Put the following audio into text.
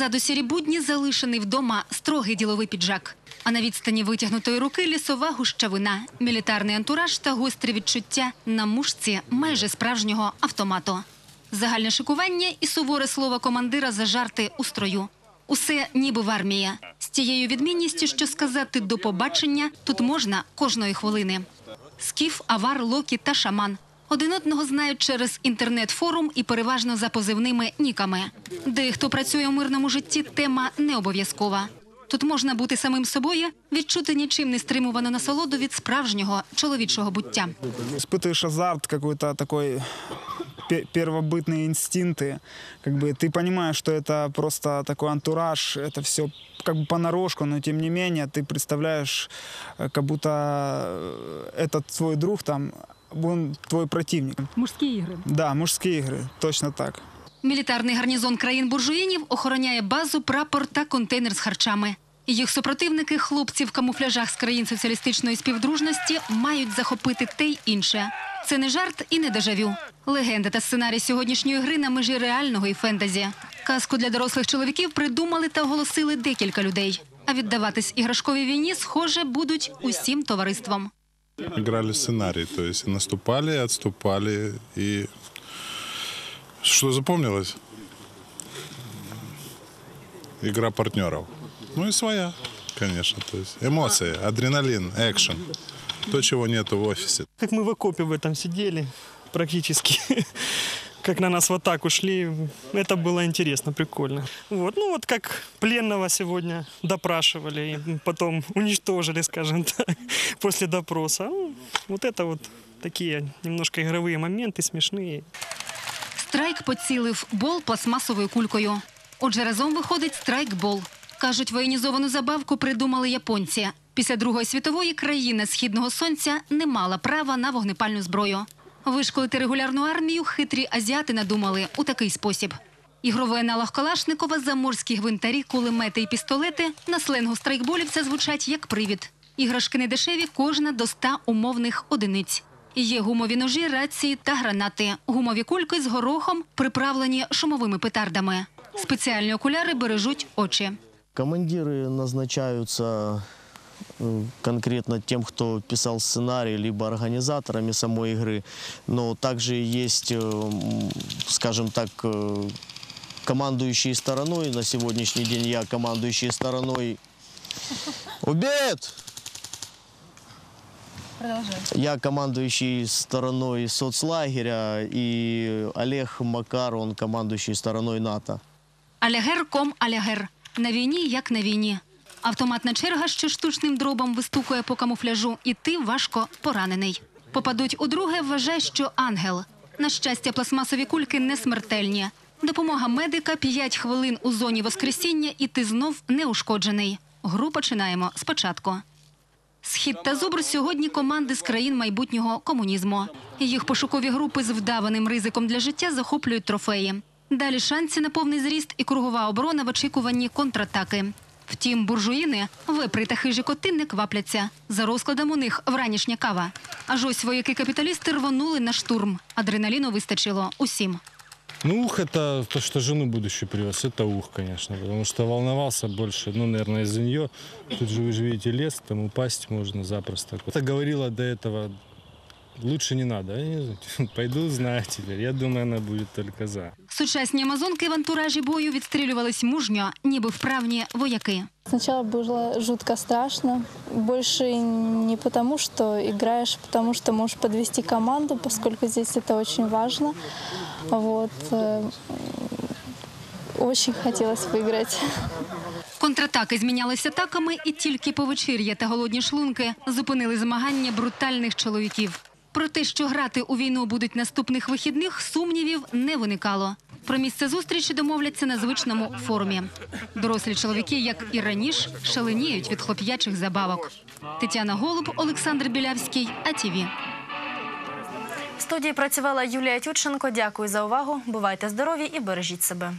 Позаду сірі будні залишений вдома строгий діловий піджак. А на відстані витягнутої руки лісова гущавина, мілітарний антураж та гострі відчуття на мушці майже справжнього автомату. Загальне шикування і суворе слово командира за жарти у строю. Усе ніби в армії. З тією відмінністю, що сказати до побачення тут можна кожної хвилини. Скіф, авар, локі та шаман. Один одного знають через інтернет-форум і переважно за позивними ніками. Де хто працює у мирному житті, тема не обов'язкова. Тут можна бути самим собою, відчути нічим не стримувану насолоду від справжнього чоловічого буття. Испытываешь азарт какой-то такой пе- первобытные инстинкты, как бы ты понимаешь, что это просто такой антураж, это все как бы понарошку, но тем не менее ты представляешь, э, как будто э, этот твой друг там, он твой противник. Мужські ігри. Да, мужские игры, точно так. Мілітарний гарнізон країн буржуїнів охороняє базу, прапор та контейнер з харчами. Їх супротивники, хлопці в камуфляжах з країн соціалістичної співдружності, мають захопити те й інше. Це не жарт і не дежавю. Легенда та сценарій сьогоднішньої гри на межі реального і фентезі. Казку для дорослих чоловіків придумали та оголосили декілька людей. А віддаватись іграшковій війні, схоже, будуть усім товариством. Играли сценарий, то есть наступали, отступали и что запомнилось? Игра партнеров. Ну и своя, конечно, то есть эмоции, адреналин, экшен. То, чего нету в офисе. Как мы в окопе в этом сидели, практически. Как на нас в атаку шли. Это было интересно, прикольно. Вот. Ну вот как пленного сегодня допрашивали и потом уничтожили, скажем так, после допроса. Ну, вот это вот такие немножко игровые моменты, смешные. Страйк поцілив бол пластмасовою кулькою. Отже, разом виходить страйкбол. Кажуть, воєнізовану забавку придумали японці. Після Другої світової країна східного сонця не мала права на вогнепальну зброю. Вишколити регулярну армію хитрі азіати надумали у такий спосіб. Ігровий аналог Калашникова, заморські гвинтарі, кулемети і пістолети на сленгу страйкболівця звучать як привід. Іграшки не дешеві, кожна до ста умовних одиниць. Є гумові ножі, рації та гранати. Гумові кульки з горохом приправлені шумовими петардами. Спеціальні окуляри бережуть очі. Командиры назначаются э, конкретно тем, кто писал сценарий, либо организаторами самой игры. Но также есть, э, м, скажем так, э, командующие стороной. На сегодняшний день я командующий стороной. Обед! Я командующий стороной соцлагеря, и Олег Макар, он командующий стороной НАТО. Алягер ком алягер. На війні, як на війні. Автоматна черга, що штучним дробом вистукує по камуфляжу, і ти важко поранений. Попадуть у друге, вважай, що ангел. На щастя, пластмасові кульки не смертельні. Допомога медика 5 хвилин у зоні воскресіння, і ти знов неушкоджений. Гру починаємо спочатку. Схід та зубр сьогодні команди з країн майбутнього комунізму. Їх пошукові групи з вдаваним ризиком для життя захоплюють трофеї. Далі шанси на повний зріст і кругова оборона в очікуванні контратаки. Втім, буржуїни, випри та хижі коти не квапляться. За розкладом у них вранішня кава. Аж ось вояки капіталісти рвонули на штурм. Адреналіну вистачило усім. Ну, ух, это то, что жену будущую привез, это ух, конечно, потому что волновался больше, ну, наверное, из-за нее. Тут же вы же видите лес, там упасть можно запросто. Это говорила до этого, лучше не надо. Я не знаю, Пойду, знаю теперь. Я думаю, она будет только за. Сучасні амазонки в антуражі бою відстрілювались мужньо, ніби вправні вояки. Сначала было жутко страшно. Больше не потому, что играешь, а потому что можешь подвести команду, поскольку здесь это очень важно. Вот. э, Очень хотелось выиграть. Контратаки змінялися атаками, і тільки повечір'я та голодні шлунки зупинили змагання брутальних чоловіків. Про те, що грати у війну будуть наступних вихідних, сумнівів не виникало. Про місце зустрічі домовляться на звичному форумі. Дорослі чоловіки, як і раніше, шаленіють від хлоп'ячих забавок. Тетяна Голуб, Олександр Білявський, АТВ. В студії працювала Юлія Тютченко. Дякую за увагу. Бувайте здорові і бережіть себе.